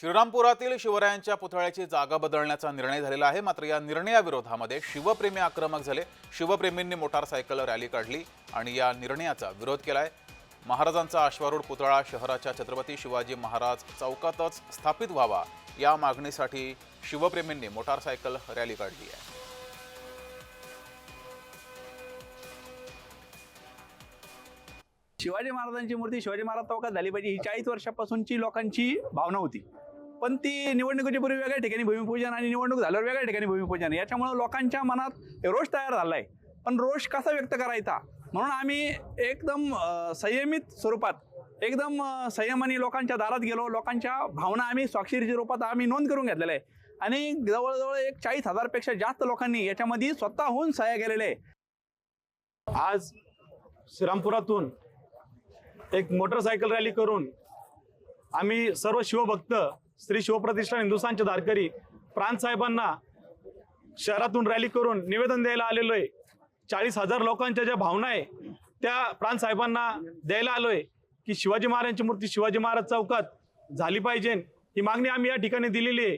श्रीरामपुरातील शिवरायांच्या पुतळ्याची जागा बदलण्याचा निर्णय झालेला आहे. मात्र या निर्णयाविरोधामध्ये शिवप्रेमी आक्रमक झाले. शिवप्रेमींनी मोटारसायकल रॅली काढली आणि या निर्णयाचा विरोध केलाय. महाराजांचा अश्वारूढ पुतळा शहराच्या छत्रपती शिवाजी महाराज चौकातच स्थापित व्हावा या मागणीसाठी शिवप्रेमींनी मोटारसायकल रॅली काढली आहे. शिवाजी महाराजांची मूर्ती शिवाजी महाराज चौकात झाली पाहिजे. ही चाळीस वर्षापासूनची लोकांची भावना होती. पण ती निवडणुकीच्या पूर्वी वेगळ्या ठिकाणी भूमिपूजन आणि निवडणूक झाल्यावर वेगळ्या ठिकाणी भूमिपूजन. याच्यामुळं लोकांच्या मनात रोष तयार झाला आहे पण रोष कसा व्यक्त करायचा? म्हणून आम्ही एकदम संयमित स्वरूपात एकदम संयमाने लोकांच्या दारात गेलो. लोकांच्या भावना आम्ही स्वाक्षरीच्या रूपात आम्ही नोंद करून घेतलेल्या आहे. आणि जवळजवळ एक चाळीस हजारपेक्षा जास्त लोकांनी याच्यामध्ये स्वतःहून सह्या केलेले आहे आज श्रीरामपुरातून एक मोटरसायकल रॅली करून आम्ही सर्व शिवभक्त श्री शिवप्रतिष्ठान हिंदुस्थानचे धारकरी प्राणसाहेबांना शहरातून रॅली करून निवेदन द्यायला आलेलो आहे. चाळीस हजार लोकांच्या ज्या भावना आहे त्या प्राणसाहेबांना द्यायला द्यायला आलोय की शिवाजी महाराजांची मूर्ती शिवाजी महाराज चौकात झाली पाहिजे. ही मागणी आम्ही या ठिकाणी दिलेली आहे.